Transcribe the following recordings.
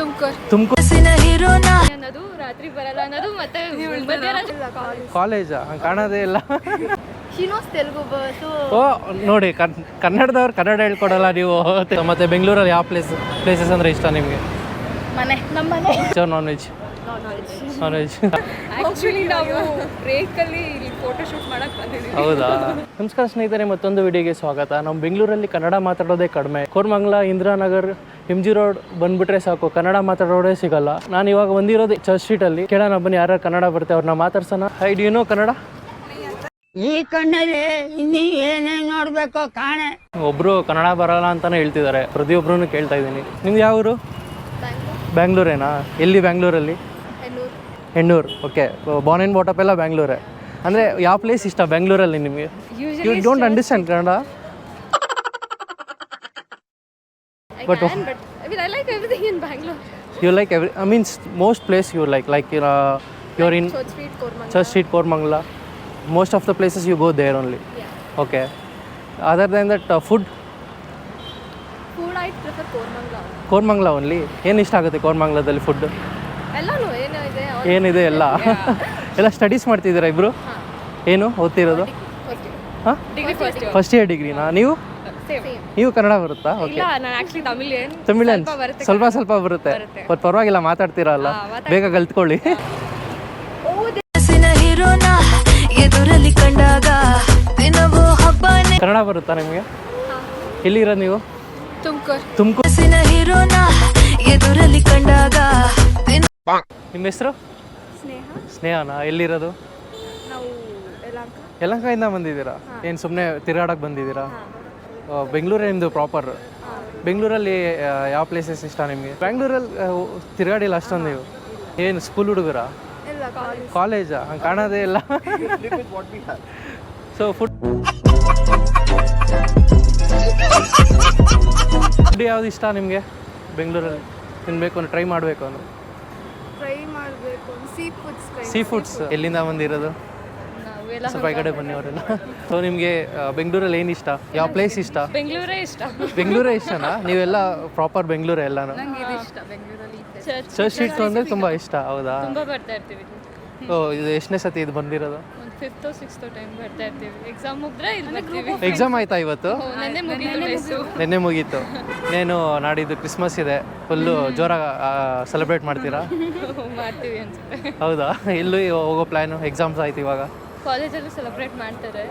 ತುಮಕೂರು. ತುಮಕೂರು. ಅನ್ನೋದು ರಾತ್ರಿ ಬರಲ್ಲ ಅನ್ನೋದು ಮತ್ತೆ ಕಾಲೇಜಾ? ಕಾಣೋದೇ ಇಲ್ಲ. ಓ ನೋಡಿ ಕನ್ ಕನ್ನಡದವ್ರು ಕನ್ನಡ ಹೇಳ್ಕೊಡಲ್ಲ ನೀವು. ಮತ್ತೆ ಬೆಂಗಳೂರಲ್ಲಿ ಯಾವ ಪ್ಲೇಸ್ ಪ್ಲೇಸಸ್ ಅಂದ್ರೆ ಇಷ್ಟ ನಿಮಗೆ? ಮನೆ. ನಮ್ಮ ಮನೆ non veg non veg actually ನಾವು ಬ್ರೇಕಲ್ಲಿ ಇಲ್ಲಿ ಫೋಟೋಶೂಟ್ ಮಾಡಕ್ ಬಂದಿದ್ದೀವಿ ಹೌದಾ? ನಮಸ್ಕಾರ ಸ್ನೇಹಿತರೆ ಮತ್ತೊಂದು ವಿಡಿಯೋಗೆ ಸ್ವಾಗತ. ನಮ್ಮ ಬೆಂಗಳೂರಲ್ಲಿ ಕನ್ನಡ ಮಾತಾಡೋದೇ ಕಡಿಮೆ. Koramangala Indiranagar M G road ಬಂದ್ಬಿಟ್ರೆ ಸಾಕು. ಕನ್ನಡ ಮಾತಾಡೋದೇ ಸಿಗಲ್ಲ. ನಾನು ಇವಾಗ ಬಂದಿರೋದು ಚರ್ಚ್ ಸ್ಟ್ರೀಟಲ್ಲಿ. ಕೇಳೋಣ ಬನ್ನಿ ಯಾರು ಕನ್ನಡ ಬರುತ್ತೆ ಅವ್ರನ್ನ ಮಾತಾಡ್ಸೋಣ. Hi do know Kannada? ಈ ಕಣ್ಣಲ್ಲಿ ಇನ್ನಿ ಏನೇನ್ ನೋಡ್ಬೇಕು ಕಾಣೆ. ಒಬ್ರು ಕನ್ನಡ ಬರಲ್ಲ ಅಂತಾನೆ ಹೇಳ್ತಿದ್ದಾರೆ. ಪ್ರತಿಯೊಬ್ಬರೂ ಕೇಳ್ತಾ ಇದ್ದೀನಿ. ನಿಮ್ದು ಯಾವ ಊರು? ಬ್ಯಾಂಗ್ಳೂರೇನಾ ಎಲ್ಲಿ ಬ್ಯಾಂಗ್ಳೂರಲ್ಲಿ Hennur okay born and brought up ಎಲ್ಲ ಬ್ಯಾಂಗ್ಳೂರೇ ಅಂದರೆ ಯಾವ ಪ್ಲೇಸ್ ಇಷ್ಟ ಬ್ಯಾಂಗ್ಳೂರಲ್ಲಿ ನಿಮಗೆ? You don't understand Kannada but you like every I means most place you like like your in church street Koramangala most of the places you go there only okay other than that food Koramangala only ಏನು ಇಷ್ಟ ಆಗುತ್ತೆ ಕೋರ್ಮಂಗ್ಲದಲ್ಲಿ food ಏನಿದೆ ಎಲ್ಲ? ಎಲ್ಲ studies ಮಾಡ್ತಿದ್ದೀರಾ ಇಬ್ಬರು ಏನು ಓದ್ತಿರೋದು? ಹಾಂ? ಡಿಗ್ರಿ ಫಸ್ಟ್ ಫಸ್ಟ್ ಇಯರ್ ಡಿಗ್ರಿನಾ ನೀವು? ನೀವು ಕನ್ನಡ ಬರುತ್ತಾ? ಓಕೆ ಇಲ್ಲ ನಾನು ಆಕ್ಚುಲಿ ತಮಿಳಿಯನ್. ತಮಿಳನ್? ಸ್ವಲ್ಪ ಬರುತ್ತೆ ಸ್ವಲ್ಪ ಸ್ವಲ್ಪ ಬರುತ್ತೆ. ಬಟ್ ಪರವಾಗಿಲ್ಲ ಮಾತಾಡ್ತೀರಲ್ಲ ಬೇಗ ಕಲ್ತ್ಕೊಳ್ಳಿ. ಕನ್ನಡ ಬರುತ್ತಾ ನಿಮಗೆ? ಎಲ್ಲಿರೋದು ನೀವು? ತುಮಕೂರು. ತುಮಕೂರು. ಕನಸಿನ ಹೀರೋನ ಎದುರಲ್ಲಿ ಕಂಡಾಗ ನಿಮ್ಮ ಹೆಸರು? ಸ್ನೇಹ? ಸ್ನೇಹನಾ? ಎಲ್ಲಿರೋದು? ನಾವು ಯಲಹಂಕ. ಯಲಹಂಕದಿಂದ ಬಂದಿದ್ದೀರಾ? ಏನು ಸುಮ್ಮನೆ ತಿರುಗಾಡಕ್ಕೆ ಬಂದಿದ್ದೀರಾ? ಬೆಂಗಳೂರೇ ನಿಮ್ಮದು ಪ್ರಾಪರ್ ಬೆಂಗಳೂರಲ್ಲಿ ಯಾವ ಪ್ಲೇಸಸ್ ಇಷ್ಟ ನಿಮಗೆ? ಬೆಂಗಳೂರಲ್ಲಿ ತಿರುಗಾಡಿಲ್ಲ ಅಷ್ಟೊಂದು ನೀವು? ಏನು ಸ್ಕೂಲ್ ಹುಡುಗರಾ? ಕಾಲೇಜ್ ಹಂಗೆ ಕಾಣೋದೇ ಇಲ್ಲ. ಸೊ ಫುಡ್ ಫುಡ್ ಯಾವ್ದು ಇಷ್ಟ ನಿಮಗೆ? ಬೆಂಗಳೂರಲ್ಲಿ? ತಿನ್ಬೇಕು ಅಂದ್ರೆ ಟ್ರೈ ಮಾಡಬೇಕು ಅಂದ್ರೆ. ಮಾಡಬೇಕು sea foods try sea foods ಎಲ್ಲಿಂದ ಬಂದಿರೋದು? ಸ್ವಲ್ಪ ಈ ಕಡೆ ಬನ್ನಿ ಅವರೆಲ್ಲ ಸೊ ನಿಮಗೆ ಬೆಂಗಳೂರಲ್ಲಿ ಏನು ಇಷ್ಟ? ಯಾವ ಪ್ಲೇಸ್ ಇಷ್ಟ? ಬೆಂಗಳೂರೇ ಇಷ್ಟ. ಬೆಂಗಳೂರೇ ಇಷ್ಟನಾ? ನೀವೆಲ್ಲ ಪ್ರಾಪರ್ ಬೆಂಗಳೂರೇ ಎಲ್ಲಾನು? ನಂಗೆ ಇದು ಇಷ್ಟ ಬೆಂಗಳೂರಲ್ಲಿ ಚರ್ಚ್ ಸ್ಟ್ರೀಟ್ ಅಂದರೆ ತುಂಬ ಇಷ್ಟ ಹೌದಾ? ತುಂಬ ಬರ್ತಾ ಇರ್ತೀವಿ ಓ ಇದು ಎಷ್ಟನೇ ಸತಿ ಇದು ಬಂದಿರೋದು? ಫಿಫ್ತೋ ಸಿಕ್ಸ್ತ್ ಟೈಮ್ ಬರ್ತಾ ಇರ್ತೀವಿ. ಎಕ್ಸಾಮ್ ಮುಗಿದ್ರೆ ಇಲ್ಲಿ ಬರ್ತೀವಿ ಎಕ್ಸಾಮ್ ಆಯ್ತಾ ಇವತ್ತು? ನೆನ್ನೆ ಮುಗಿತು ನೆನ್ನೆ ನಿನ್ನೆ ಮುಗೀತು. ಇನ್ನೇನು ನಾಡಿದ್ದು ಕ್ರಿಸ್ಮಸ್ ಇದೆ. ಫುಲ್ಲು ಜೋರಾಗಿ ಸೆಲೆಬ್ರೇಟ್ ಮಾಡ್ತೀರಾ? ಮಾಡ್ತೀವಿ ಅನ್ಸುತ್ತೆ. ಹೌದಾ? ಎಲ್ಲೂ ಹೋಗೋ ಪ್ಲ್ಯಾನು ಎಕ್ಸಾಮ್ಸ್ ಆಯ್ತು ಇವಾಗ? ಕಾಲೇಜಲ್ಲಿ ಸೆಲೆಬ್ರೇಟ್ ಮಾಡ್ತಾರೆ.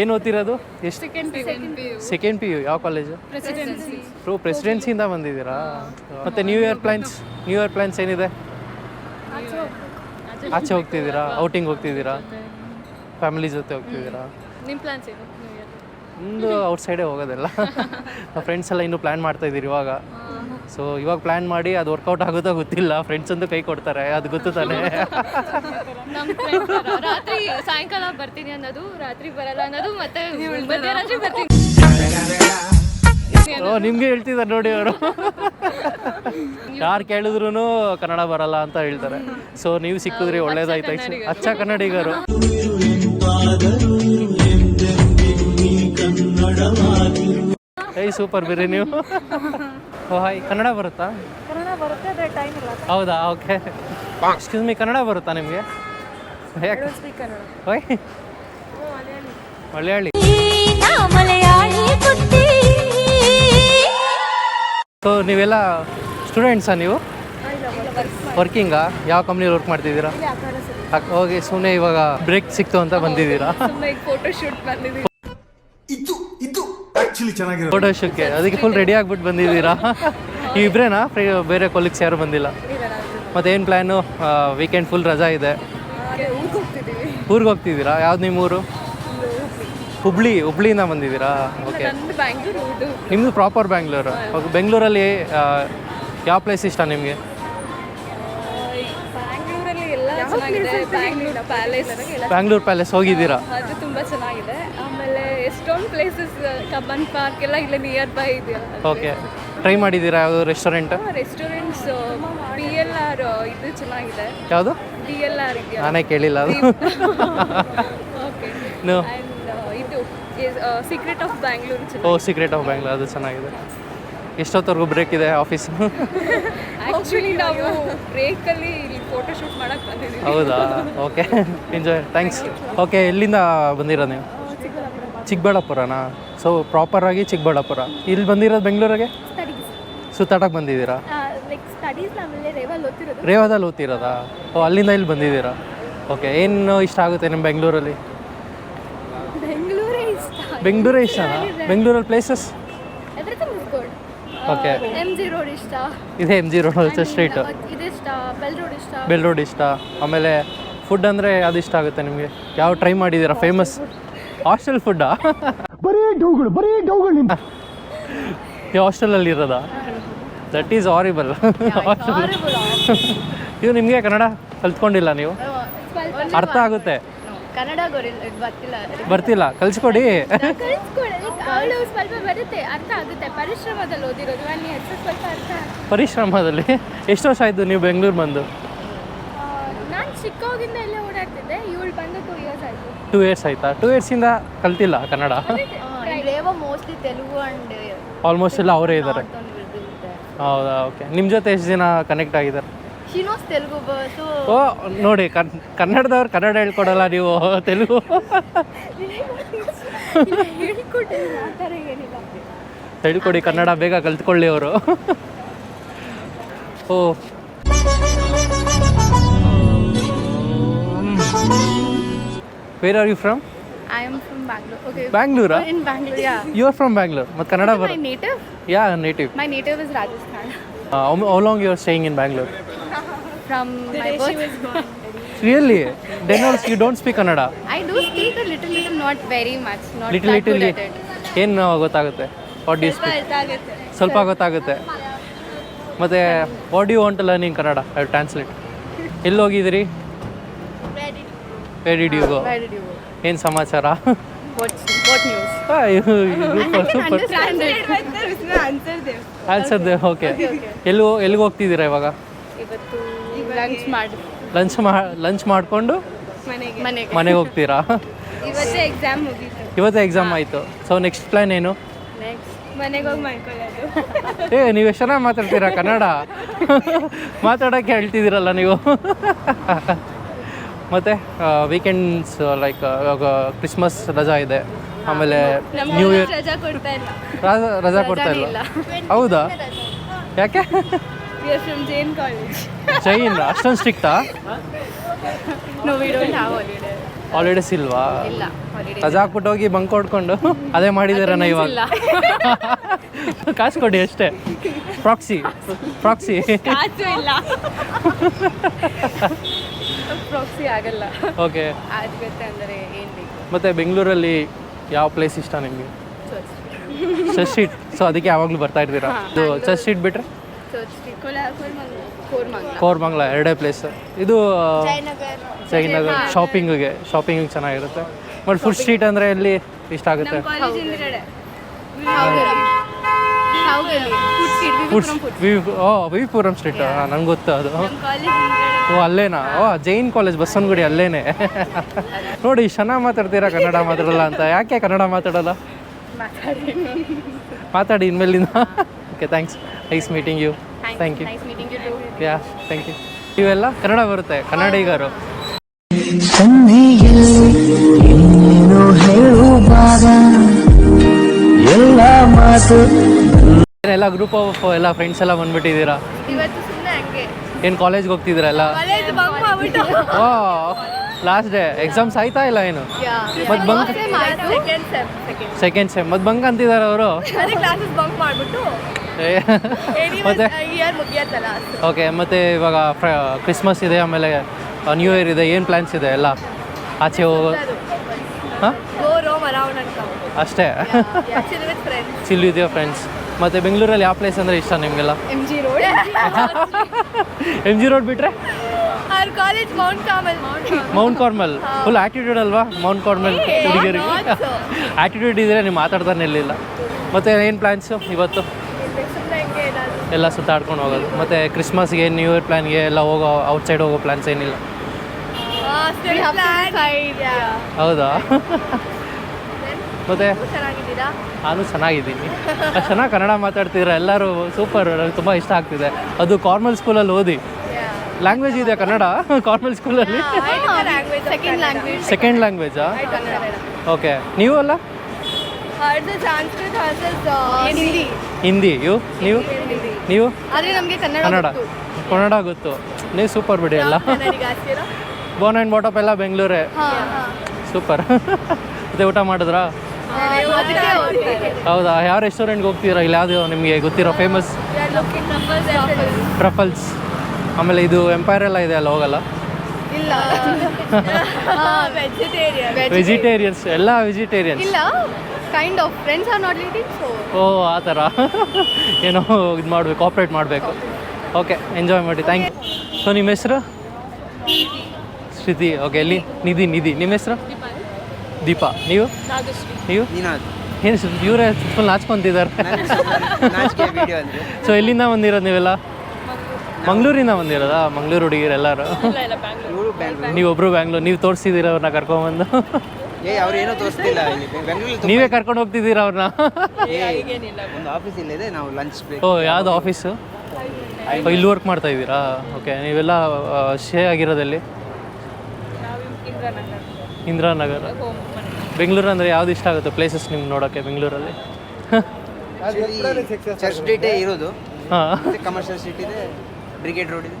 ಏನು ಓದ್ತಿರೋದು? ಎಷ್ಟು? Second P U second P U ಯಾವ ಕಾಲೇಜು ಪ್ರೆಸಿಡೆನ್ಸಿ ಪ್ರೆಸಿಡೆನ್ಸಿಯಿಂದ ಬಂದಿದ್ದೀರಾ? ಮತ್ತು new year plans new year plans ಏನಿದೆ? ಆಚೆ ಹೋಗ್ತಿದ್ದೀರಾ? ಔಟಿಂಗ್ ಹೋಗ್ತಿದ್ದೀರಾ? ಫ್ಯಾಮಿಲಿ ಜೊತೆ ಹೋಗ್ತಿದ್ದೀರಾ? ನಿಮ್ಮ ಪ್ಲಾನ್ಸ್ ಏನು ನ್ಯೂ ಇಯರ್ ಒಂದು ಔಟ್ ಸೈಡೇ ಹೋಗೋದೆಲ್ಲ. ನಾವು ಫ್ರೆಂಡ್ಸ್ ಎಲ್ಲ ಇನ್ನೂ ಪ್ಲ್ಯಾನ್ ಮಾಡ್ತಾ ಇದ್ದೀರಿ ಇವಾಗ. ಸೊ ಇವಾಗ ಪ್ಲ್ಯಾನ್ ಮಾಡಿ ಅದು ವರ್ಕೌಟ್ ಆಗುತ್ತೋ ಗೊತ್ತಿಲ್ಲ. ಫ್ರೆಂಡ್ಸ್ ಅಂತೂ ಕೈ ಕೊಡ್ತಾರೆ ಅದು ಗೊತ್ತು ತಾನೆ? ನಮ್ಮ ಫ್ರೆಂಡ್ ರಾತ್ರಿ ಸಾಯಂಕಾಲ ಬರ್ತೀನಿ ಅನ್ನೋದು ರಾತ್ರಿ ಬರಲ್ಲ ಅನ್ನೋದು ಮತ್ತೆ ಮಧ್ಯರಾತ್ರಿ ಬರ್ತೀನಿ. ಓ ನಿಮಗೆ ಹೇಳ್ತಿದ್ದಾರೆ ನೋಡಿ ಅವರು. ಯಾರು ಕೇಳಿದ್ರು ಕನ್ನಡ ಬರಲ್ಲ ಅಂತ ಹೇಳ್ತಾರೆ. ಸೊ ನೀವು ಸಿಕ್ಕಿದ್ರಿ ಒಳ್ಳೇದಾಯ್ತು. ಅಚ್ಚ ಕನ್ನಡಿಗರು. ಏಯ್ ಸೂಪರ್ ಬಿರಿ ನೀವು. ಓ ಹಾಯ್ ಕನ್ನಡ ಬರುತ್ತಾ? ಕನ್ನಡ ಬರುತ್ತೆ ಅದೇ ಟೈಮ್ ಇಲ್ಲ. ಹೌದಾ? ಓಕೆ. ಎಕ್ಸ್ಕ್ಯೂಸ್ ಮೀ ಕನ್ನಡ ಬರುತ್ತಾ ನಿಮಗೆ? ಯಾಕೆ? ಕನ್ನಡ. ಓಯ್. ಮಲಯಾಳಿ. ಸೊ ನೀವೆಲ್ಲ ಸ್ಟೂಡೆಂಟ್ಸಾ ನೀವು? ವರ್ಕಿಂಗಾ ಯಾವ ಕಂಪ್ನಿ ವರ್ಕ್ ಮಾಡ್ತಿದ್ದೀರಾ? ಹೋಗಿ ಸುಮ್ಮನೆ ಇವಾಗ ಬ್ರೇಕ್ ಸಿಕ್ತು ಅಂತ ಬಂದಿದ್ದೀರಾ? ಫೋಟೋ ಶೂಟ್ ಬಂದಿದ್ದೀವಿ ಇದು ಇದು ಆಕ್ಚುಲಿ ಚೆನ್ನಾಗಿರೋ ಫೋಟೋ ಶೂಟ್ಗೆ ಅದಕ್ಕೆ ಫುಲ್ ರೆಡಿ ಆಗ್ಬಿಟ್ಟು ಬಂದಿದ್ದೀರಾ? ಇಬ್ರೇನಾ? ಬೇರೆ ಕೊಲೀಗ್ಸ್ ಯಾರು ಬಂದಿಲ್ಲ? ಮತ್ತೇನು ಏನು ಪ್ಲ್ಯಾನು ವೀಕೆಂಡ್ ಫುಲ್ ರಜಾ ಇದೆ. ಊರಿಗೆ ಹೋಗ್ತಿದ್ದೀರಾ? ಯಾವ್ದು ನಿಮ್ಮ ಊರು? ಹುಬ್ಳಿ. ಹುಬ್ಳಿಯಿಂದ ಬಂದಿದ್ದೀರಾ? ಓಕೆ ನಿಮ್ಮದು ಪ್ರಾಪರ್ ಬ್ಯಾಂಗ್ಳೂರು ಬೆಂಗಳೂರಲ್ಲಿ ಯಾವ ಪ್ಲೇಸ್ ಇಷ್ಟ ನಿಮಗೆ? ಚೆನ್ನಾಗಿದೆ. ಬ್ಯಾಂಗ್ಳೂರ್ ಪ್ಯಾಲೇಸ್ ಬ್ಯಾಂಗ್ಳೂರ್ ಪ್ಯಾಲೇಸ್ ಹೋಗಿದ್ದೀರಾ? ಅದು ತುಂಬ ಚೆನ್ನಾಗಿದೆ. ಆಮೇಲೆ ಎಷ್ಟೊಂದು ಪ್ಲೇಸಸ್ ಕಬ್ಬನ್ ಪಾರ್ಕ್ ಎಲ್ಲ ಇಲ್ಲೇ ನಿಯರ್ ಬೈ ಇದೆಯಲ್ಲ ಓಕೆ ಟ್ರೈ ಮಾಡಿದ್ದೀರಾ ಯಾವುದು restaurant restaurants B L R ಇದು ಚೆನ್ನಾಗಿದೆ. ಯಾವುದು? ಬಿ ಎಲ್ ಆರ್ ಇದೆಯಾ ನಾನೇ ಕೇಳಿಲ್ಲ ಅದು. ಓಕೆ ಆ್ಯಂಡ್ ಇದು secret of Bangalore oh secret of Bangalore ಅದು ಚೆನ್ನಾಗಿದೆ. ಎಷ್ಟೊತ್ತವರೆಗೂ ಬ್ರೇಕ್ ಇದೆ ಆಫೀಸ್ ಆ್ಯಕ್ಚುಲಿ ನಾವು ಬ್ರೇಕಲ್ಲಿ ಮಾಡಕ್ಕೆ ಬಂದಿದ್ದೀವಿ ಹೌದಾ? ಓಕೆ ಎಂಜಾಯ್ ಥ್ಯಾಂಕ್ಸ್ ಓಕೆ ಎಲ್ಲಿಂದ ಬಂದಿರೋದು ನೀವು? ಚಿಕ್ಕಬಳ್ಳಾಪುರನಾ? ಸೊ ಪ್ರಾಪರಾಗಿ ಚಿಕ್ಕಬಳ್ಳಾಪುರ. ಇಲ್ಲಿ ಬಂದಿರೋದು ಬೆಂಗಳೂರಿಗೆ? ಸುತ್ತಾಟಕ್ಕೆ ಬಂದಿದ್ದೀರಾ? ರೇವಾದಲ್ಲಿ ಓದ್ತಿರೋದಾ? ಓ ಅಲ್ಲಿಂದ ಇಲ್ಲಿ ಬಂದಿದ್ದೀರಾ? ಓಕೆ ಏನು ಇಷ್ಟ ಆಗುತ್ತೆ ನಿಮ್ಮ ಬೆಂಗಳೂರಲ್ಲಿ? ಬೆಂಗಳೂರೇ ಇಷ್ಟ. ಇಷ್ಟನಾ? ಬೆಂಗಳೂರಲ್ಲಿ places okay. M G road ಇಷ್ಟ. ಇದೆ ಎಂ ಜಿ ರೋಡ್ ಸ್ಟ್ರೀಟ್ ಇದಿಷ್ಟ ಬೆಲ್ ರೋಡ್ ಇಷ್ಟ ಬೆಲ್ ರೋಡ್ ಇಷ್ಟ. ಆಮೇಲೆ ಫುಡ್ ಅಂದರೆ ಅದು ಇಷ್ಟ ಆಗುತ್ತೆ ನಿಮಗೆ. ಯಾವ ಟ್ರೈ ಮಾಡಿದ್ದೀರಾ ಫೇಮಸ್ ಹಾಸ್ಟೆಲ್ ಫುಡ್ಡಾ ಬರೀ ಡೌಗಳು ಬರೀ ಡೌಗಳು ನೀವು ಹಾಸ್ಟೆಲಲ್ಲಿ ಇರೋದಾ? ದಟ್ ಈಸ್ ಆರಿಬಲ್ ಹಾಸ್ಟೆಲ್ ಇದು ನಿಮಗೆ ಕನ್ನಡ ಕಲ್ತ್ಕೊಂಡಿಲ್ಲ ನೀವು? ಅರ್ಥ ಆಗುತ್ತೆ. ಕನ್ನಡ ಗೊತ್ತಿಲ್ಲ ಬರ್ತಿಲ್ಲ ಕಲ್ಸ್ಕೊಡಿ ಅವಳು ಸ್ವಲ್ಪ ಬರುತ್ತೆ ಅರ್ಥ ಆಗುತ್ತೆ. ಪರಿಶ್ರಮದಲ್ಲಿ ಓದಿರೋದು ಅಲ್ಲಿ ಹೆಸರು ಸ್ವಲ್ಪ ಅರ್ಥ ಪರಿಶ್ರಮದಲ್ಲಿ? ಎಷ್ಟು ವರ್ಷ ಆಯ್ತು ನೀವು ಬೆಂಗಳೂರು ಬಂದು? ನಾನು ಚಿಕ್ಕವಾಗಿಂದ ಎಲ್ಲ ಓಡಾಡ್ತಿದ್ದೆ ಇವಳು ಬಂದು ಟೂ ಇಯರ್ಸ್ ಆಯಿತು. ಟೂ ಇಯರ್ಸ್ ಆಯಿತಾ? ಟೂ ಇಯರ್ಸಿಂದ ಕಲ್ತಿಲ್ಲ Kannada? Reva mostly Telugu and almost ಎಲ್ಲ ಅವರೇ ಇದ್ದಾರೆ. ಹೌದಾ ಓಕೆ ನಿಮ್ಮ ಜೊತೆ ಎಷ್ಟು ದಿನ ಕನೆಕ್ಟ್ ಆಗಿದ್ದಾರೆ? She knows Telugu so oh ನೋಡಿ ಕನ್ ಕನ್ನಡದವ್ರು ಕನ್ನಡ ಹೇಳ್ಕೊಡಲ್ಲ ನೀವು ತೆಲುಗು. ಹೇಳ್ಕೊಟ್ಟಿಲ್ಲ ಆ ಥರ ಏನಿಲ್ಲ ಹೇಳ್ಕೊಡಿ ಕನ್ನಡ ಬೇಗ ಕಲ್ತ್ಕೊಳ್ಳಿ ಅವರು. ಓ. Where are you from I am from Bangalore okay ಬ್ಯಾಂಗ್ಳೂರಾ in Bangalore yeah you are from Bangalore ಮತ್ತು ಕನ್ನಡ ಬರ my native yeah native my native is Rajasthan how long you are staying in Bangalore from my birth really then also you don't speak Kannada I do speak a little little, not very much, not little that little good at it. ಏನು ಗೊತ್ತಾಗುತ್ತೆ what do speak ಸ್ವಲ್ಪ ಗೊತ್ತಾಗುತ್ತೆ. ಮತ್ತು what you want learn in Kannada I translate ಎಲ್ಲಿ ಹೋಗಿದ್ದೀರಿ? Where did you go Where did you go? ಏನು ಸಮಾಚಾರ? What, what news? Super Understand it. Answer the okay ಎಲ್ಲಿ ಎಲ್ಲಿಗೆ ಹೋಗ್ತಿದ್ದೀರಾ ಇವಾಗ? ಇವತ್ತು ಲಂಚ್ ಮಾಡಿ ಲಂಚ್ ಮಾ ಲಂಚ್ ಮಾಡಿಕೊಂಡು ಮನೆಗೆ. ಮನೆಗೆ. ಮನೆಗೆ ಹೋಗ್ತೀರಾ? ಇವತ್ತೇ ಎಕ್ಸಾಮ್ ಮುಗೀತು. ಇವತ್ತೇ ಎಕ್ಸಾಮ್ ಆಯಿತು. ಸೊ ನೆಕ್ಸ್ಟ್ ಪ್ಲ್ಯಾನ್ ಏನು? ನೆಕ್ಸ್ಟ್ ಮನೆಗೆ ಹೋಗಿ ಮಾಡ್ಕೊಳ್ಳೋದು. ಏ ನೀವು ಎಷ್ಟು ಚೆನ್ನಾಗಿ ಮಾತಾಡ್ತೀರಾ ಕನ್ನಡ? ಮಾತಾಡೋಕ್ಕೆ ಹೇಳ್ತಿದ್ದೀರಲ್ಲ ನೀವು. ಮತ್ತು ವೀಕೆಂಡ್ಸ್ ಲೈಕ್ ಇವಾಗ ಕ್ರಿಸ್ಮಸ್ ರಜಾ ಇದೆ. ಆಮೇಲೆ ನ್ಯೂ ಇಯರ್ ರಜಾ ರಜಾ ಕೊಡ್ತಾ ಇಲ್ಲ. ಹೌದಾ? ಯಾಕೆ? We are from Jain college Jain, ಅಷ್ಟೊಂದು ಸ್ಟ್ರಿಕ್ಟಾ? No we don't have holiday holidays ಇಲ್ವಾ ಇಲ್ಲ ಹಾಲಿಡೇ ರಜಾ ಹಾಕ್ಬಿಟ್ಟು ಹೋಗಿ ಬಂಕ್ ಹೊಡ್ಕೊಂಡು ಅದೇ ಮಾಡಿದಾರಣ ಇವಾಗ? ಇಲ್ಲ. ಕಾಸು ಕೊಡಿ ಅಷ್ಟೇ. ಪ್ರಾಕ್ಸಿ ಪ್ರಾಕ್ಸಿ ಕಾಸು ಇಲ್ಲ. ಪ್ರಾಕ್ಸಿ ಆಗಲ್ಲ. ಓಕೆ ಆಗುತ್ತೆ ಅಂದರೆ ಏನು ಬೇಕು? ಮತ್ತು ಬೆಂಗಳೂರಲ್ಲಿ ಯಾವ ಪ್ಲೇಸ್ ಇಷ್ಟ ನಿಮಗೆ? ಚರ್ಚ್ ಸ್ಟ್ರೀಟ್ ಸೊ ಅದಕ್ಕೆ ಯಾವಾಗಲೂ ಬರ್ತಾ ಇರ್ತೀರಾ ಇದು ಚರ್ಚ್ ಸ್ಟ್ರೀಟ್ ಬಿಟ್ರೆ? ಕೋರಮಂಗಲ ಎರಡೇ ಪ್ಲೇಸ್ ಇದು ಜಯನಗರ್. ಶಾಪಿಂಗಿಗೆ ಶಾಪಿಂಗಿಗೆ ಚೆನ್ನಾಗಿರುತ್ತೆ. ಬಟ್ ಫುಡ್ ಸ್ಟ್ರೀಟ್ ಅಂದರೆ ಇಲ್ಲಿ ಇಷ್ಟ ಆಗುತ್ತೆ? ವಿಪುರಂ ಸ್ಟ್ರೀಟ್ ನಂಗೆ ಗೊತ್ತು ಅದು. ಓ ಅಲ್ಲೇನಾ? ಓ ಜೈನ್ ಕಾಲೇಜ್ ಬಸವನಗುಡಿ ಅಲ್ಲೇನೆ. ನೋಡಿ ಚೆನ್ನಾಗಿ ಮಾತಾಡ್ತೀರಾ ಕನ್ನಡ ಮಾತಾಡಲ್ಲ ಅಂತ? ಯಾಕೆ ಕನ್ನಡ ಮಾತಾಡಲ್ಲ? ಮಾತಾಡಿ. ಇನ್ಮೇಲಿಂದ. Okay thanks nice meeting you thank you nice meeting you thank you ಇವೆಲ್ಲ ಕನ್ನಡ ಬರುತ್ತೆ ಕನ್ನಡಿಗರು. ಎಲ್ಲ ಗ್ರೂಪ್ ಆಫ್ ಎಲ್ಲ ಫ್ರೆಂಡ್ಸ್ ಎಲ್ಲ ಬಂದ್ಬಿಟ್ಟಿದ್ದೀರಾ? ಇವತ್ತು ಸುಮ್ಮನೆ ಹಂಗೆ. ಏನು ಕಾಲೇಜ್ಗೆ ಹೋಗ್ತಿದ್ದೀರಾ ಎಲ್ಲ? ಲಾಸ್ಟ್ ಡೇ ಎಕ್ಸಾಮ್ಸ್ ಆಯ್ತಾ ಇಲ್ಲ ಏನು? ಮತ್ತೆ bunk second sem second second sem ಮತ್ತೆ ಬಂಕ್ ಅಂತಿದ್ದಾರೆ ಅವರು? ಅದೇ ಕ್ಲಾಸಸ್ ಬಂಕ್ ಮಾಡ್ಬಿಟ್ಟು ಮತ್ತೆ ಓಕೆ ಮತ್ತೆ ಇವಾಗ ಕ್ರಿಸ್ಮಸ್ ಇದೆ ಆಮೇಲೆ ನ್ಯೂ ಇಯರ್ ಇದೆ ಏನು ಪ್ಲ್ಯಾನ್ಸ್ ಇದೆ ಎಲ್ಲ? ಆಚೆ ಹೋಗೋ ಅಷ್ಟೇ? ಚಿಲ್ ವಿತ್ ಫ್ರೆಂಡ್ಸ್ ಮತ್ತೆ ವಿತ್ ಯೋರ್ ಫ್ರೆಂಡ್ಸ್ ಮತ್ತು ಬೆಂಗಳೂರಲ್ಲಿ ಯಾವ ಪ್ಲೇಸ್ ಅಂದರೆ ಇಷ್ಟ ನಿಮಗೆಲ್ಲ? M G Road M G Road ಬಿಟ್ಟರೆ ಅವ್ರ college Mount Carmel Mount Carmel full attitude ಅಲ್ವಾ? ಮೌಂಟ್ ಕಾರ್ಮಲ್ ಹುಡುಗಿಯರಿಗೆ. ಆಟಿಟ್ಯೂಡ್ ಇದ್ರೆ ನೀವು ಮಾತಾಡ್ತಾನೆ ಇರಲಿಲ್ಲ. ಮತ್ತೆ ಏನು ಪ್ಲ್ಯಾನ್ಸು ಇವತ್ತು? ಎಲ್ಲ ಸುತ್ತಾಡ್ಕೊಂಡು ಹೋಗೋದು. ಮತ್ತೆ ಕ್ರಿಸ್ಮಸ್ಗೆ ನ್ಯೂ ಇಯರ್ ಪ್ಲ್ಯಾನ್ಗೆ ಎಲ್ಲ ಹೋಗೋ ಔಟ್ಸೈಡ್ ಹೋಗೋ ಪ್ಲ್ಯಾನ್ಸ್ ಏನಿಲ್ಲ? ಹೌದಾ? ಮತ್ತೆ? ನಾನು ಚೆನ್ನಾಗಿದ್ದೀನಿ. ಅಷ್ಟು ಚೆನ್ನಾಗಿ ಕನ್ನಡ ಮಾತಾಡ್ತಿದ್ರೆ ಎಲ್ಲರೂ ಸೂಪರ್. ನನಗೆ ತುಂಬ ಇಷ್ಟ ಆಗ್ತಿದೆ. ಅದು ಕಾರ್ಮಲ್ ಸ್ಕೂಲಲ್ಲಿ ಓದಿ. ಲ್ಯಾಂಗ್ವೇಜ್ ಇದೆ ಕನ್ನಡ? ಕಾರ್ಮಲ್ ಸ್ಕೂಲಲ್ಲಿ ಸೆಕೆಂಡ್ ಲ್ಯಾಂಗ್ವೇಜ್ ಸೆಕೆಂಡ್ ಲ್ಯಾಂಗ್ವೇಜಾ ಓಕೆ ನೀವು ಅಲ್ಲ? ಹಿಂದಿ ಹಿಂದಿ ಯು ನೀವು? ನೀವು? ಆದರೆ ನಮಗೆ ಕನ್ನಡ ಕನ್ನಡ. ಕನ್ನಡ ಗೊತ್ತು. ನೀವು ಸೂಪರ್ ಬಿಡಿ ಎಲ್ಲ ಬೋನ್ ಆ್ಯಂಡ್ ಬಾಟಪ್ ಎಲ್ಲ ಬೆಂಗಳೂರೇ. ಸೂಪರ್ ಮತ್ತೆ ಊಟ ಮಾಡಿದ್ರಾ? ಹೌದಾ? ಯಾವ ರೆಸ್ಟೋರೆಂಟ್ಗೆ ಹೋಗ್ತೀರಾ? ಇಲ್ಲಿ ಯಾವುದು ನಿಮಗೆ ಗೊತ್ತಿರೋ ಫೇಮಸ್ ಟ್ರಫಲ್ಸ್ ಆಮೇಲೆ ಇದು ಎಂಪೈರ್ ಎಲ್ಲ ಇದೆ ಅಲ್ಲ ಹೋಗಲ್ಲ? ಇಲ್ಲ. ವೆಜಿಟೇರಿಯನ್ ವೆಜಿಟೇರಿಯನ್ಸ್ ಎಲ್ಲ ವೆಜಿಟೇರಿಯನ್ಸ್ ಇಲ್ಲ kind of friends are not letting so ಓ ಆ ಥರ. ಏನೋ ಇದು ಮಾಡಬೇಕು ಆಪ್ರೇಟ್ ಮಾಡಬೇಕು. ಓಕೆ ಎಂಜಾಯ್ ಮಾಡಿ ಥ್ಯಾಂಕ್ ಯು ಸೊ ನಿಮ್ಮ ಹೆಸರು? ಶ್ರುತಿ ಓಕೆ ಎಲ್ಲಿ ನಿಧಿ ನಿಧಿ. ನಿಮ್ಮ ಹೆಸರು? ದೀಪಾ. ನೀವು? ನೀವು? ಏನು ಇವರೇ ಫುಲ್ ನಾಚ್ಕೊಂತಿದ್ದಾರೆ. ಸೊ ಎಲ್ಲಿಂದ ಬಂದಿರೋದು ನೀವೆಲ್ಲ? ಮಂಗಳೂರಿಂದ ಬಂದಿರೋದಾ? ಮಂಗಳೂರು ಹುಡುಗಿರು ಎಲ್ಲರೂ? ನೀವೊಬ್ರು ಬ್ಯಾಂಗ್ಳೂರ್ ನೀವು ತೋರಿಸಿದ್ದೀರ ಅವ್ರನ್ನ ಕರ್ಕೊಂಬಂದು? ಏ ಅವ್ರು ಏನೋ ತೋರಿಸ್ತಿಲ್ಲ ಇಲ್ಲಿ ಬೆಂಗಳೂರಲ್ಲಿ ನೀವೇ ಕರ್ಕೊಂಡು ಹೋಗ್ತಿದ್ದೀರಾ ಅವ್ರನ್ನ? ಒಂದು ಆಫೀಸ್ ಇಲ್ಲಿದೆ ನಾವು ಲಂಚ್ ಬ್ರೇಕ್ ಓ ಯಾವ್ದು ಆಫೀಸು ಇಲ್ಲಿ ವರ್ಕ್ ಮಾಡ್ತಾ ಇದ್ದೀರಾ? ಓಕೆ ನೀವೆಲ್ಲ ಶೇ ಆಗಿರೋದಲ್ಲಿ ಇಂದಿರಾನಗರ. ಬೆಂಗಳೂರು ಅಂದರೆ ಯಾವ್ದು ಇಷ್ಟ ಆಗುತ್ತೆ ಪ್ಲೇಸಸ್ ನಿಮ್ಗೆ ನೋಡೋಕ್ಕೆ ಬೆಂಗಳೂರಲ್ಲಿ? ಚರ್ಚ್ ಇರೋದು. ಹಾಂ. ಕಮರ್ಷಿಯಲ್ ಸಿಟಿ ಇದೆ. ಬ್ರಿಗೇಡ್ ರೋಡ್ ಇದೆ?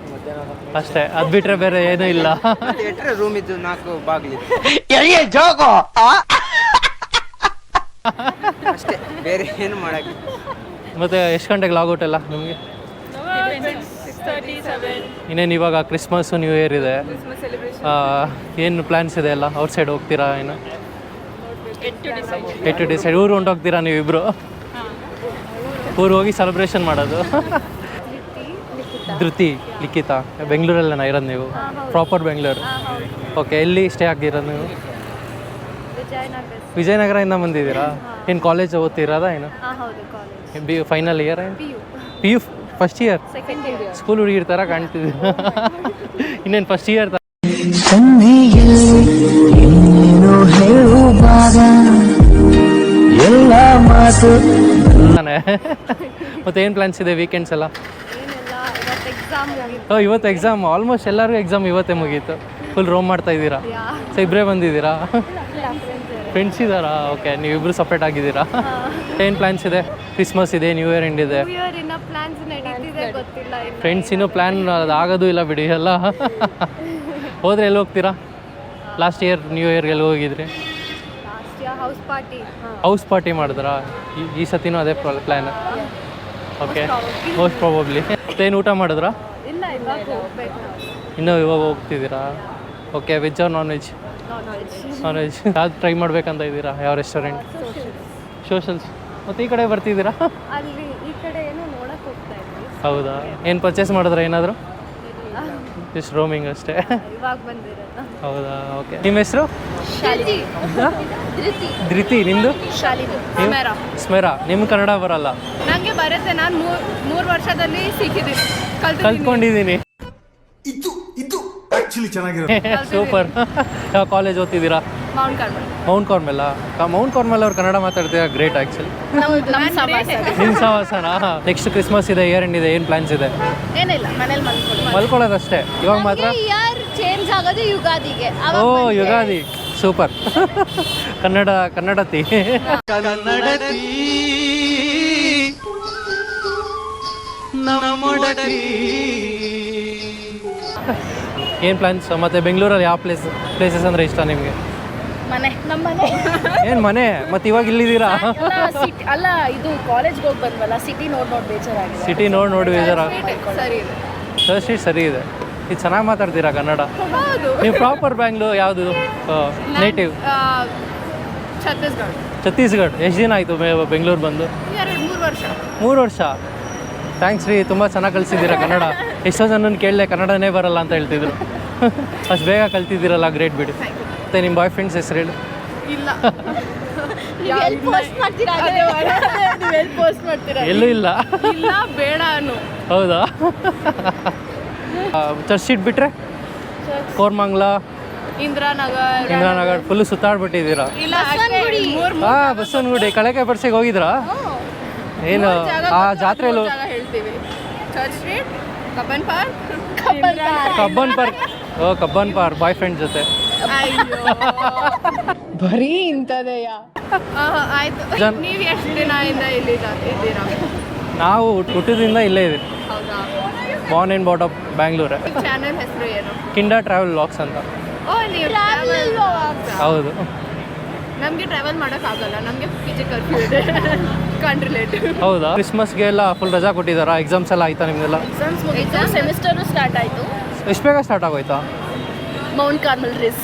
ಅಷ್ಟೇ ಅದ್ ಬಿಟ್ರೆ ಬೇರೆ ಏನೂ ಇಲ್ಲ. ಮತ್ತೆ ಎಟ್ರೆ ರೂಮ್ ಇದ್ದು ನಾಲ್ಕು ಬಾಗಿಲಿದೆ ಅಷ್ಟೇ ಬೇರೆ ಏನು ಮಾಡಕ್ಕೆ ಮತ್ತೆ ಎಷ್ಟು ಗಂಟೆಗೆ ಲಾಗೌಟ್ ಎಲ್ಲ ನಿಮಗೆ? ಇನ್ನೇನು ಇವಾಗ ಕ್ರಿಸ್ಮಸ್ ನ್ಯೂ ಇಯರ್ ಇದೆ. ಏನು ಪ್ಲಾನ್ಸ್ ಇದೆ ಎಲ್ಲ? ಔಟ್ ಸೈಡ್ ಹೋಗ್ತೀರಾ ಏನು? ಎಟ್ ಟು ಡಿಸೈಡ್ ಊರು ಹೊಂಟೋಗ್ತೀರಾ ನೀವಿಬ್ರು? ಊರು ಹೋಗಿ ಸೆಲೆಬ್ರೇಷನ್ ಮಾಡೋದು. ಧೃತಿ ಲಿಖಿತ. ಬೆಂಗಳೂರಲ್ಲೇನ ಇರೋದು ನೀವು. ಪ್ರಾಪರ್ ಬೆಂಗಳೂರು. ಓಕೆ ಎಲ್ಲಿ ಸ್ಟೇ ಆಗಿರೋದು ನೀವು? ವಿಜಯನಗರ. ವಿಜಯನಗರದಿಂದ ಬಂದಿದ್ದೀರಾ? ಏನು ಕಾಲೇಜ್ ಓದ್ತಿರೋದಾ ಏನು? B U final year P U. P U first year second year school ಹುಡುಗಿರ್ ಥರ ಕಾಣ್ತಿದ್ದೆ ಇನ್ನೇನು ಫಸ್ಟ್ ಇಯರ್ ಮತ್ತೆ ಏನು ಪ್ಲಾನ್ಸ್ ಇದೆ ವೀಕೆಂಡ್ಸ್ ಎಲ್ಲ? ಓ ಇವತ್ತು ಎಕ್ಸಾಮ್ ಆಲ್ಮೋಸ್ಟ್ ಎಲ್ಲರಿಗೂ ಎಕ್ಸಾಮ್ ಇವತ್ತೇ ಮುಗೀತು. ಫುಲ್ ರೋಮ್ ಮಾಡ್ತಾ ಇದ್ದೀರಾ? ಸೊ ಇಬ್ಬರೇ ಬಂದಿದ್ದೀರಾ? ಫ್ರೆಂಡ್ಸ್ ಇದ್ದಾರಾ. ಓಕೆ ನೀವಿಬ್ರು ಸಪ್ರೇಟ್ ಆಗಿದ್ದೀರಾ? ಏನು ಪ್ಲ್ಯಾನ್ಸ್ ಇದೆ? ಕ್ರಿಸ್ಮಸ್ ಇದೆ ನ್ಯೂ ಇಯರ್ ಎಂಡ್ ಇದೆ. ನ್ಯೂ ಇಯರ್ ಇನ್ನ ಪ್ಲಾನ್ಸ್ ನಡೀತಿದೆ ಗೊತ್ತಿಲ್ಲ ಇನ್ನು. ಫ್ರೆಂಡ್ಸ್ ಇನ್ನೂ ಪ್ಲ್ಯಾನ್ ಅದು ಆಗೋದು ಇಲ್ಲ ಬಿಡಿ ಎಲ್ಲ. ಹೋದ್ರೆ ಎಲ್ಲಿ ಹೋಗ್ತೀರಾ? ಲಾಸ್ಟ್ ಇಯರ್ ನ್ಯೂ ಇಯರ್ಗೆ ಎಲ್ಲಿ ಹೋಗಿದ್ರಿ? ಹೌಸ್ ಪಾರ್ಟಿ ಹೌಸ್ ಪಾರ್ಟಿ ಮಾಡಿದ್ರಾ? ಈ- ಈ ಸತಿನೂ ಅದೇ ಪ್ಲ್ಯಾನ್ ಓಕೆ ಮೋಸ್ಟ್ ಪ್ರಾಬಬ್ಲಿ ಏನು ಊಟ ಮಾಡಿದ್ರಾ? ಇಲ್ಲ ಇವಾಗ ಹೋಗ್ಬೇಕು. ಇನ್ನೂ ಇವಾಗ ಹೋಗ್ತಿದ್ದೀರಾ? Okay veg or non veg non veg ಯಾವ್ದು ಟ್ರೈ ಮಾಡ್ಬೇಕಂತ ಇದ್ದೀರಾ ಯಾವ ರೆಸ್ಟೋರೆಂಟ್ ಸೋಷಲ್ಸ್ ಮತ್ತು ಈ ಕಡೆ ಬರ್ತಿದ್ದೀರಾ? ಅಲ್ಲಿ ಈ ಕಡೆ ಏನೋ ನೋಡಕ್ ಹೋಗ್ತಾ ಇದ್ವಿ. ಹೌದಾ? ಏನು ಪರ್ಚೇಸ್ ಮಾಡಿದ್ರೆ ಏನಾದರೂ? ಇಷ್ಟು ರೋಮಿಂಗ್ ಅಷ್ಟೇ. ಇವಾಗ ಬಂದಿರೋದು. ಹೌದಾ? ಓಕೆ ನಿಮ್ಮ ಹೆಸರು? ಶಾಲಿನಿ. ಧೃತಿ. ಧೃತಿ ನಿಮ್ಮದು ಶಾಲಿನಿ? ಸ್ಮೆರಾ. ನಿಮ್ಮ ಕನ್ನಡ ಬರಲ್ಲ. ನನಗೆ ಬರುತ್ತೆ. ನಾನು ಮೂರು ಮೂರು ವರ್ಷದಲ್ಲಿ ಸಿಕ್ಕಿದ್ದೀನಿ. ಕಲ್ತು ಕಲ್ತ್ಕೊಂಡಿದ್ದೀನಿ. ಇದು ಆಕ್ಚುಲಿ ಚೆನ್ನಾಗಿರೋ ಸೂಪರ್ ಯಾವ ಕಾಲೇಜ್ ಓದ್ತಿದ್ದೀರಾ? ಮೌಂಟ್ ಕಾರ್ಮೆಲ್ ಮೌಂಟ್ ಕಾರ್ಮೆಲ್ಲ ಮೌಂಟ್ ಕಾರ್ಮೆಲ್ ಅವ್ರು ಕನ್ನಡ ಮಾತಾಡ್ತೀರಾ ಗ್ರೇಟ್ ಆಕ್ಚುಲಿ ನಮ್ಮ ಸಹವಾಸನಾ? ನೆಕ್ಸ್ಟ್ ಕ್ರಿಸ್ಮಸ್ ಇದೆ ಇಯರ್ ಎಂಡ್ ಇದೆ ಏನು ಪ್ಲಾನ್ಸ್ ಇದೆ? ಏನಿಲ್ಲ ಮನೇಲಿ ಮಲ್ಕೊಳ್ಳಿ ಮಲ್ಕೊಳ್ಳೋದಷ್ಟೇ. ಇವಾಗ ಮಾತ್ರ? ಇಯರ್ ಚೇಂಜ್ ಆಗೋದು ಯುಗಾದಿಗೆ. ಓ ಯುಗಾದಿ. ಸೂಪರ್ ಕನ್ನಡ ಕನ್ನಡತಿ ಏನು ಪ್ಲಾನ್ಸ್ ಮತ್ತು ಬೆಂಗಳೂರಲ್ಲಿ ಯಾವ ಪ್ಲೇಸ್ ಪ್ಲೇಸಸ್ ಅಂದರೆ ಇಷ್ಟ ನಿಮಗೆ? ಮನೆ ನಮ್ಮ ಮನೆ. ಏನು ಮನೆ? ಮತ್ತೆ ಇವಾಗ ಇಲ್ಲಿದ್ದೀರಾ? ಸಿಟಿ ಅಲ್ಲ ಇದು ಕಾಲೇಜ್ಗೆ ಹೋಗಿ ಬಂದ್ವಲ್ಲ ಸಿಟಿ ನೋಡಿ ನೋಡ್ ಬೇಜಾರಾಗಿದೆ. ಸಿಟಿ ನೋಡಿ ನೋಡಿ ಬೇಜಾರ? ಸರಿ ಇದೆ. ಥರ್ಡ್ ಸ್ಟ್ರೀಟ್ ಸರಿ ಇದೆ. ಇದು ಚೆನ್ನಾಗಿ ಮಾತಾಡ್ತೀರಾ ಕನ್ನಡ? ಹೌದು. ನೀವು ಪ್ರಾಪರ್ ಬ್ಯಾಂಗ್ಳೂರ್ ಯಾವುದು? ನೇಟಿವ್ ಛತ್ತೀಸ್ಗಢ. ಛತ್ತೀಸ್ಗಢ. ಎಷ್ಟು ದಿನ ಆಯಿತು ಬೆಂಗಳೂರು ಬಂದು? ಮೂರು ವರ್ಷ. ಮೂರು ವರ್ಷ? ಥ್ಯಾಂಕ್ಸ್ ರೀ ತುಂಬ ಚೆನ್ನಾಗಿ ಕಲಿಸಿದ್ದೀರಾ ಕನ್ನಡ. ಎಷ್ಟೋ ಜನನ ಕೇಳಲೆ ಕನ್ನಡನೇ ಬರಲ್ಲ ಅಂತ ಹೇಳ್ತಿದ್ರು. ಅಷ್ಟು ಬೇಗ ಕಲ್ತಿದ್ದೀರಲ್ಲ ಗ್ರೇಟ್ ಬಿಡಿ. ಮತ್ತು ನಿಮ್ಮ ಬಾಯ್ ಫ್ರೆಂಡ್ಸ್ ಹೆಸರು ಹೇಳಿ. ಇಲ್ಲ. ಪೋಸ್ಟ್ ಮಾಡ್ತೀರಾ ಎಲ್ಲಿ ಪೋಸ್ಟ್ ಮಾಡ್ತೀರಾ? ಎಲ್ಲೂ ಇಲ್ಲ. ಇಲ್ಲ ಬೇಡ ಹೌದಾ? ಚರ್ಚ್ ಶೀಟ್ ಬಿಟ್ರೆ? ಕೋರ್ಮಂಗ್ಲ ಇಂದ್ರಾನಗರ್. ಇಂದ್ರಾನಗರ್ ಫುಲ್ ಸುತ್ತಾಡ್ಬಿಟ್ಟಿದ್ದೀರಾ? ಹಾ ಬಸವನಗುಡಿ. ಕಳಕೆ ಪರ್ಸಿಗೆ ಹೋಗಿದ್ರಾ? ಏನು ಆ ಜಾತ್ರೆಲು ಜಾಗ Church Street Cubbon Park Cubbon Park ಓ ಕಬ್ಬನ್ ಪಾರ್ಕ್ ಬಾಯ್ ಫ್ರೆಂಡ್ ಜೊತೆ. ಬರೀ ಇಂಥದೆಯಾ? ಆಯ್ತು. ಜನ್- ನೀವು ಎಷ್ಟು ದಿನದಿಂದ ಇಲ್ಲಿ ಇದ್ದೀರಾ? ನಾವು ಹುಟ್ಟಿದ್ರಿಂದ ಇಲ್ಲೇ ಇದೆ ಹೌದಾ? ಬಾರ್ನ್ ಆ್ಯಂಡ್ ಬಾಟ್ ಆಫ್ ಬ್ಯಾಂಗ್ಳೂರೇ ಚಾನೆಲ್ ಹೆಸರು ಏನು? ಕಿಂಡಾ ಟ್ರಾವೆಲ್ ಲಾಕ್ಸ್ ಅಂತ. ಓ ನೀವು ಟ್ರಾವೆಲ್ ಹೌದು. ನಮಗೆ ಟ್ರಾವೆಲ್ ಮಾಡೋಕ್ಕಾಗಲ್ಲ. ನಮಗೆ ಫಿಸಿಕಲ್ ಫೀಲ್ಡ್ ಇದೆ ಕಾನ್ ರಿಲೇಟಿವ್ ಹೌದಾ? ಕ್ರಿಸ್ಮಸ್ಗೆ ಎಲ್ಲ ಫುಲ್ ರಜಾ ಕೊಟ್ಟಿದ್ದಾರಾ? ಎಕ್ಸಾಮ್ಸ್ ಎಲ್ಲ ಆಯ್ತಾ ನಿಮ್ದೆಲ್ಲ ಎಕ್ಸಾಮ್ಸ್ ಮುಗಿತು? ಸೆಮಿಸ್ಟರು ಸ್ಟಾರ್ಟ್ ಆಯ್ತು. ಎಷ್ಟು ಬೇಗ ಸ್ಟಾರ್ಟ್ ಆಗೋಯ್ತಾ? ಮೌಂಟ್ ಕಾರ್ಮಲ್ ರಿಸ್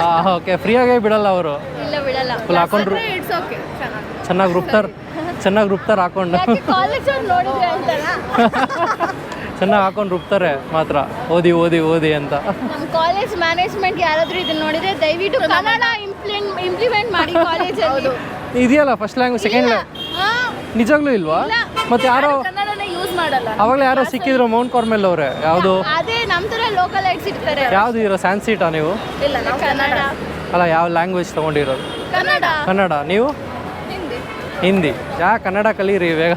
ಹಾಂ ಓಕೆ ಫ್ರೀಯಾಗೇ ಬಿಡಲ್ಲ ಅವರು? ಇಲ್ಲ ಬಿಡಲ್ಲ. ಫುಲ್ ಹಾಕೊಂಡ್ರು ಇಟ್ಸ್ ಓಕೆ ಚೆನ್ನಾಗಿ. ಚೆನ್ನಾಗಿ ರುಬ್ತಾರ ಚೆನ್ನಾಗಿ ರುಬ್ತಾರೆ ಹಾಕೊಂಡು. ಕಾಲೇಜ್ ಅವ್ರು ನೋಡಿದ್ರೆ ಅಂತಲ್ಲ ಚೆನ್ನಾಗಿ ಹಾಕೊಂಡು ರುಪ್ತಾರೆ ಮಾತ್ರ. ಓದಿ ಓದಿ ಓದಿ ಅಂತ. ನಮ್ಮ ಕಾಲೇಜ್ ಮ್ಯಾನೇಜ್ಮೆಂಟ್ ಯಾರಾದ್ರೂ ಇದನ್ನ ನೋಡಿದ್ರೆ ದಯವಿಟ್ಟು ಕನ್ನಡ ಇಂಪ್ಲಿಮೆಂಟ್ ಇಂಪ್ಲಿಮೆಂಟ್ ಮಾಡಿ ಕಾಲೇಜಲ್ಲಿ ಇದೆಯಲ್ಲ ಫಸ್ಟ್ ಲ್ಯಾಂಗ್ವೇಜ್ ಸೆಕೆಂಡ್ ನಿಜಾಗ್ಲೂ ಇಲ್ವಾ? ಮತ್ತೆ ಯಾರೋ ಕನ್ನಡನೇ ಯೂಸ್ ಮಾಡಲ್ಲ. ಅವಾಗಲೇ ಯಾರೋ ಸಿಕ್ಕಿದ್ರು ಮೌಂಟ್ ಕಾರ್ಮೆಲ್ ಅವರೇ ಯಾವುದು? ಅದೇ ನಮ್ಮ ಲೋಕಲ್ ಐಟ್ಸ್ ಇರ್ತಾರೆ. ಯಾವ್ದು ಇರೋ ಸ್ಯಾನ್ಸೀಟಾ ನೀವು? ಇಲ್ಲ ನಾವು ಕನ್ನಡ. ಅಲ್ಲ ಯಾವ ಲ್ಯಾಂಗ್ವೇಜ್ ತಗೊಂಡಿರೋದು? ಕನ್ನಡ. ಕನ್ನಡ ನೀವು? ಹಿಂದಿ. ಹಿಂದಿ. ಯಾ ಕನ್ನಡ ಕಲೀರಿ ಬೇಗ.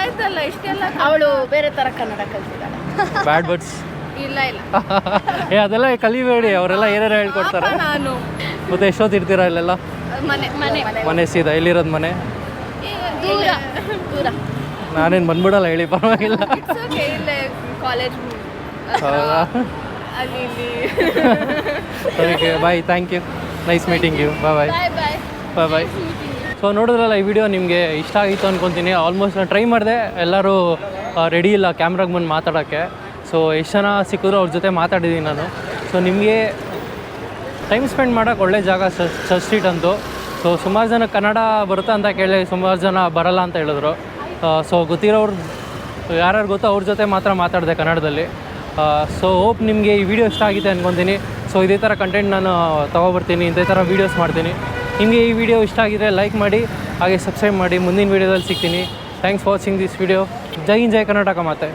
ಆಯ್ತಲ್ಲ ಇಷ್ಟೆಲ್ಲ ಅವಳು ಬೇರೆ ತರ ಕನ್ನಡ ಕಲ್ತಿದ್ದಾಳೆ. ಬ್ಯಾಡ್ ವರ್ಡ್ಸ್ ಇಲ್ಲ ಇಲ್ಲ. ಏ ಅದೆಲ್ಲ ಕಲಿಬೇಡಿ ಅವರೆಲ್ಲ ಏನೇನು ಹೇಳ್ಕೊಡ್ತಾರೆ? ನಾನು. ಮತ್ತೆ ಎಷ್ಟೊತ್ತು ಇರ್ತೀರಾ ಇಲ್ಲೆಲ್ಲ? ಮನೆ ಮನೆ. ಮನೆ ಸೀದಾ ಎಲ್ಲಿರೋದು ಮನೆ? ದೂರ. ದೂರ. ನಾನೇನು ಬಂದ್ಬಿಡಲ್ಲ ಹೇಳಿ ಪರವಾಗಿಲ್ಲ. ಇಟ್ಸ್ ಓಕೆ ಇಲ್ಲೇ ಕಾಲೇಜ್ ಹೌದಾ? ಅಲ್ಲಿ ಇಲ್ಲಿ. Okay bye thank you nice meeting you bye bye bye bye bye bye so ನೋಡಿದ್ರಲ್ಲ ಈ ವಿಡಿಯೋ ನಿಮಗೆ ಇಷ್ಟ ಆಗಿತ್ತು ಅಂದ್ಕೊತೀನಿ ಆಲ್ಮೋಸ್ಟ್ ನಾನು ಟ್ರೈ ಮಾಡಿದೆ. ಎಲ್ಲರೂ ರೆಡಿ ಇಲ್ಲ ಕ್ಯಾಮ್ರಾಗೆ ಬಂದು ಮಾತಾಡೋಕ್ಕೆ. ಸೊ ಎಷ್ಟು ಜನ ಸಿಕ್ಕಿದ್ರು ಅವ್ರ ಜೊತೆ ಮಾತಾಡಿದ್ದೀನಿ ನಾನು. ಸೊ ನಿಮಗೆ ಟೈಮ್ ಸ್ಪೆಂಡ್ ಮಾಡೋಕ್ಕೆ ಒಳ್ಳೆ ಜಾಗ ಚರ್ಚ್ ಸ್ಟ್ರೀಟ್ ಅಂತೂ. ಸೊ ಸುಮಾರು ಜನ ಕನ್ನಡ ಬರುತ್ತಾ ಅಂತ ಕೇಳಿ ಸುಮಾರು ಜನ ಬರಲ್ಲ ಅಂತ ಹೇಳಿದ್ರು. ಸೊ ಗೊತ್ತಿರೋರು, ಯಾರ್ಯಾರು ಗೊತ್ತೋ ಅವ್ರ ಜೊತೆ ಮಾತ್ರ ಮಾತಾಡಿದೆ ಕನ್ನಡದಲ್ಲಿ. ಸೊ ಹೋಪ್ ನಿಮಗೆ ಈ ವಿಡಿಯೋ ಇಷ್ಟ ಆಗಿದೆ ಅಂದ್ಕೊತೀನಿ ಸೊ ಇದೇ ಥರ ಕಂಟೆಂಟ್ ನಾನು ತೊಗೊಬರ್ತೀನಿ, ಇದೇ ಥರ ವೀಡಿಯೋಸ್ ಮಾಡ್ತೀನಿ. ನಿಮಗೆ ಈ ವಿಡಿಯೋ ಇಷ್ಟ ಆಗಿದೆ ಲೈಕ್ ಮಾಡಿ, ಹಾಗೆ ಸಬ್ಸ್ಕ್ರೈಬ್ ಮಾಡಿ, ಮುಂದಿನ ವೀಡಿಯೋದಲ್ಲಿ ಸಿಗ್ತೀನಿ. Thanks for watching this video ಜೈ ಹಿಂದ್, ಜೈ ಕರ್ನಾಟಕ ಮಾತೆ.